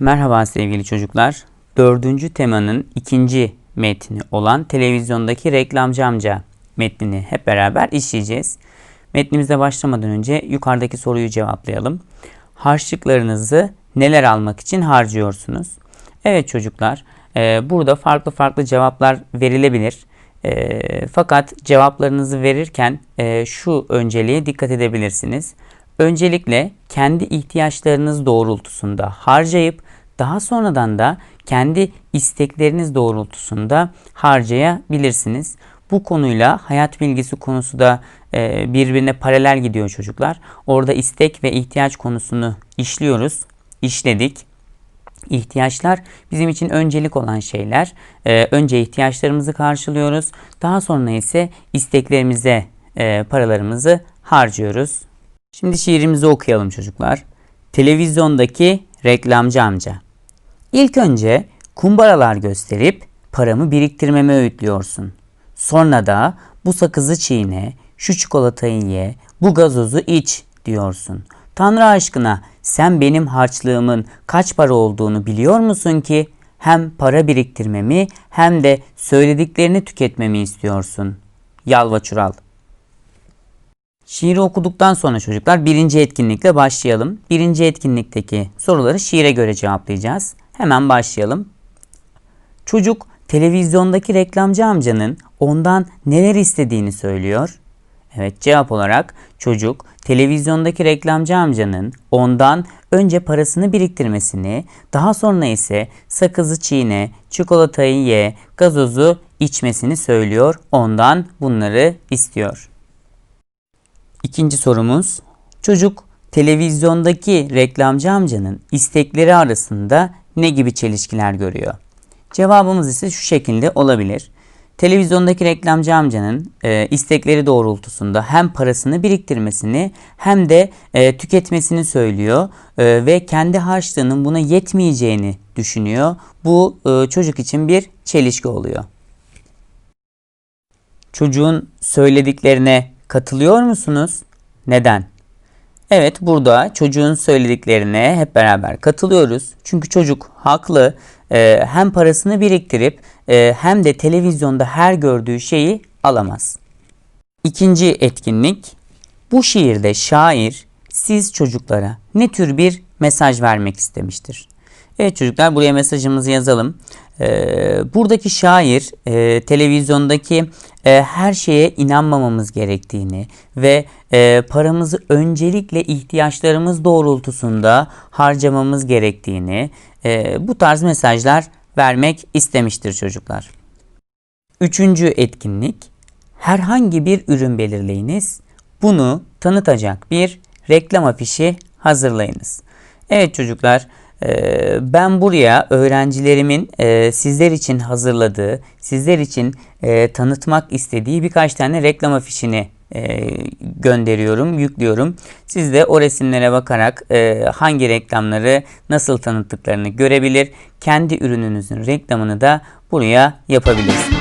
Merhaba sevgili çocuklar. Dördüncü temanın ikinci metni olan televizyondaki reklamcı amca metnini hep beraber işleyeceğiz. Metnimize başlamadan önce yukarıdaki soruyu cevaplayalım. Harçlıklarınızı neler almak için harcıyorsunuz? Evet çocuklar, e, burada farklı farklı cevaplar verilebilir. E, fakat cevaplarınızı verirken e, şu önceliğe dikkat edebilirsiniz. Öncelikle kendi ihtiyaçlarınız doğrultusunda harcayıp daha sonradan da kendi istekleriniz doğrultusunda harcayabilirsiniz. Bu konuyla hayat bilgisi konusu da e, birbirine paralel gidiyor çocuklar. Orada istek ve ihtiyaç konusunu işliyoruz, işledik. İhtiyaçlar bizim için öncelik olan şeyler. Ee, önce ihtiyaçlarımızı karşılıyoruz. Daha sonra ise isteklerimize e, paralarımızı harcıyoruz. Şimdi şiirimizi okuyalım çocuklar. Televizyondaki reklamcı amca. İlk önce kumbaralar gösterip paramı biriktirmemi öğütlüyorsun. Sonra da bu sakızı çiğne, şu çikolatayı ye, bu gazozu iç diyorsun. Tanrı aşkına sen benim harçlığımın kaç para olduğunu biliyor musun ki hem para biriktirmemi hem de söylediklerini tüketmemi istiyorsun. Yalva çural. Şiiri okuduktan sonra çocuklar birinci etkinlikle başlayalım. Birinci etkinlikteki soruları şiire göre cevaplayacağız. Hemen başlayalım. Çocuk televizyondaki reklamcı amcanın ondan neler istediğini söylüyor. Evet cevap olarak çocuk televizyondaki reklamcı amcanın ondan önce parasını biriktirmesini, daha sonra ise sakızı çiğne, çikolatayı ye, gazozu içmesini söylüyor. Ondan bunları istiyor. İkinci sorumuz. Çocuk televizyondaki reklamcı amcanın istekleri arasında ne gibi çelişkiler görüyor? Cevabımız ise şu şekilde olabilir. Televizyondaki reklamcı amcanın e, istekleri doğrultusunda hem parasını biriktirmesini hem de e, tüketmesini söylüyor e, ve kendi harçlığının buna yetmeyeceğini düşünüyor. Bu e, çocuk için bir çelişki oluyor. Çocuğun söylediklerine katılıyor musunuz? Neden? Evet burada çocuğun söylediklerine hep beraber katılıyoruz. Çünkü çocuk haklı. Ee, hem parasını biriktirip e, hem de televizyonda her gördüğü şeyi alamaz. İkinci etkinlik. Bu şiirde şair siz çocuklara ne tür bir mesaj vermek istemiştir? Evet çocuklar buraya mesajımızı yazalım. Ee, buradaki şair e, televizyondaki e, her şeye inanmamamız gerektiğini ve e, paramızı öncelikle ihtiyaçlarımız doğrultusunda harcamamız gerektiğini bu tarz mesajlar vermek istemiştir çocuklar. Üçüncü etkinlik herhangi bir ürün belirleyiniz. Bunu tanıtacak bir reklam afişi hazırlayınız. Evet çocuklar ben buraya öğrencilerimin e, sizler için hazırladığı, sizler için e, tanıtmak istediği birkaç tane reklam afişini e, gönderiyorum, yüklüyorum. Siz de o resimlere bakarak hangi reklamları nasıl tanıttıklarını görebilir. Kendi ürününüzün reklamını da buraya yapabilirsiniz.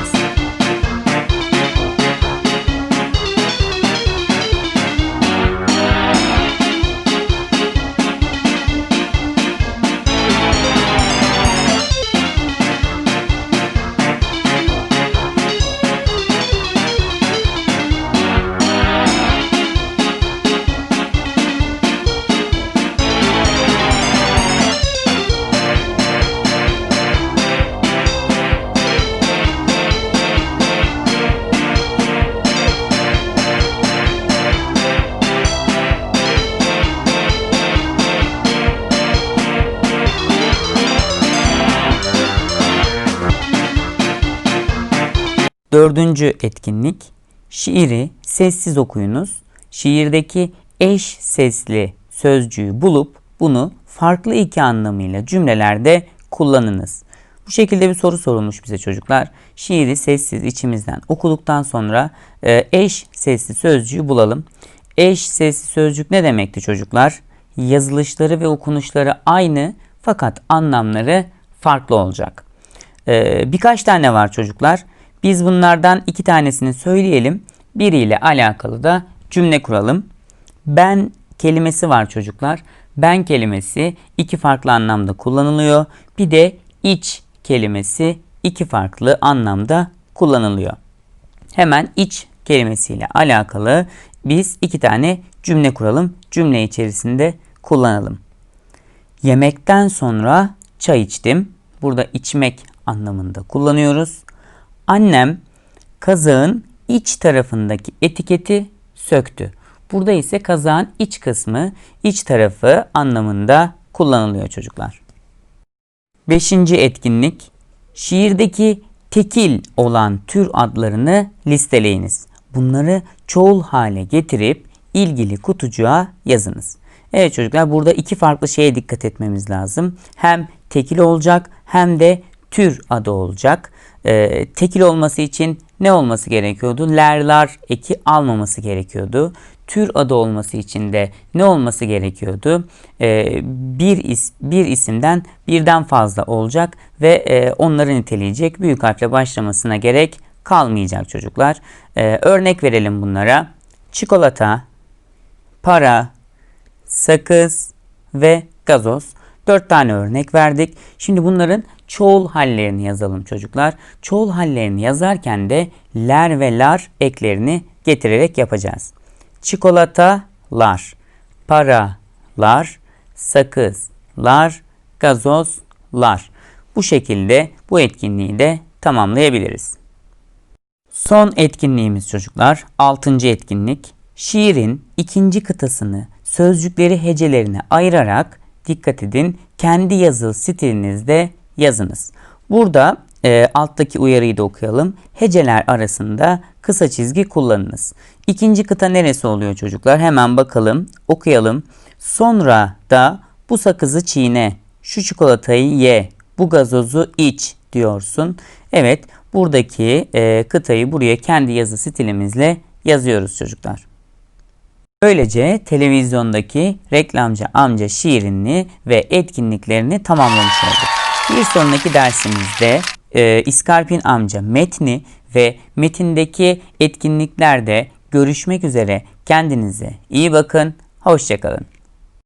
Dördüncü etkinlik şiiri sessiz okuyunuz. Şiirdeki eş sesli sözcüğü bulup bunu farklı iki anlamıyla cümlelerde kullanınız. Bu şekilde bir soru sorulmuş bize çocuklar. Şiiri sessiz içimizden okuduktan sonra e, eş sesli sözcüğü bulalım. Eş sesli sözcük ne demekti çocuklar? Yazılışları ve okunuşları aynı fakat anlamları farklı olacak. E, birkaç tane var çocuklar. Biz bunlardan iki tanesini söyleyelim. Biriyle alakalı da cümle kuralım. Ben kelimesi var çocuklar. ben kelimesi iki farklı anlamda kullanılıyor. Bir de iç kelimesi iki farklı anlamda kullanılıyor. Hemen iç kelimesiyle alakalı biz iki tane cümle kuralım. Cümle içerisinde kullanalım. Yemekten sonra çay içtim. Burada içmek anlamında kullanıyoruz. Annem kazağın iç tarafındaki etiketi söktü. Burada ise kazağın iç kısmı, iç tarafı anlamında kullanılıyor çocuklar. Beşinci etkinlik, şiirdeki tekil olan tür adlarını listeleyiniz. Bunları çoğul hale getirip ilgili kutucuğa yazınız. Evet çocuklar burada iki farklı şeye dikkat etmemiz lazım. Hem tekil olacak hem de tür adı olacak. Ee, tekil olması için ne olması gerekiyordu? Lerlar eki almaması gerekiyordu. Tür adı olması için de ne olması gerekiyordu? Ee, bir, is, bir isimden birden fazla olacak ve e, onları niteleyecek. Büyük harfle başlamasına gerek kalmayacak çocuklar. Ee, örnek verelim bunlara. Çikolata, para, sakız ve gazoz. Dört tane örnek verdik. Şimdi bunların çoğul hallerini yazalım çocuklar. Çoğul hallerini yazarken de ler ve lar eklerini getirerek yapacağız. Çikolatalar, paralar, sakızlar, gazozlar. Bu şekilde bu etkinliği de tamamlayabiliriz. Son etkinliğimiz çocuklar. Altıncı etkinlik. Şiirin ikinci kıtasını sözcükleri hecelerine ayırarak dikkat edin kendi yazı stilinizde yazınız. Burada e, alttaki uyarıyı da okuyalım. Heceler arasında kısa çizgi kullanınız. İkinci kıta neresi oluyor çocuklar? Hemen bakalım, okuyalım. Sonra da bu sakızı çiğne, şu çikolatayı ye, bu gazozu iç diyorsun. Evet, buradaki e, kıtayı buraya kendi yazı stilimizle yazıyoruz çocuklar. Böylece televizyondaki reklamcı amca şiirini ve etkinliklerini tamamlamış olduk. Bir sonraki dersimizde e, İskarpin amca metni ve metindeki etkinliklerde görüşmek üzere. Kendinize iyi bakın. Hoşçakalın.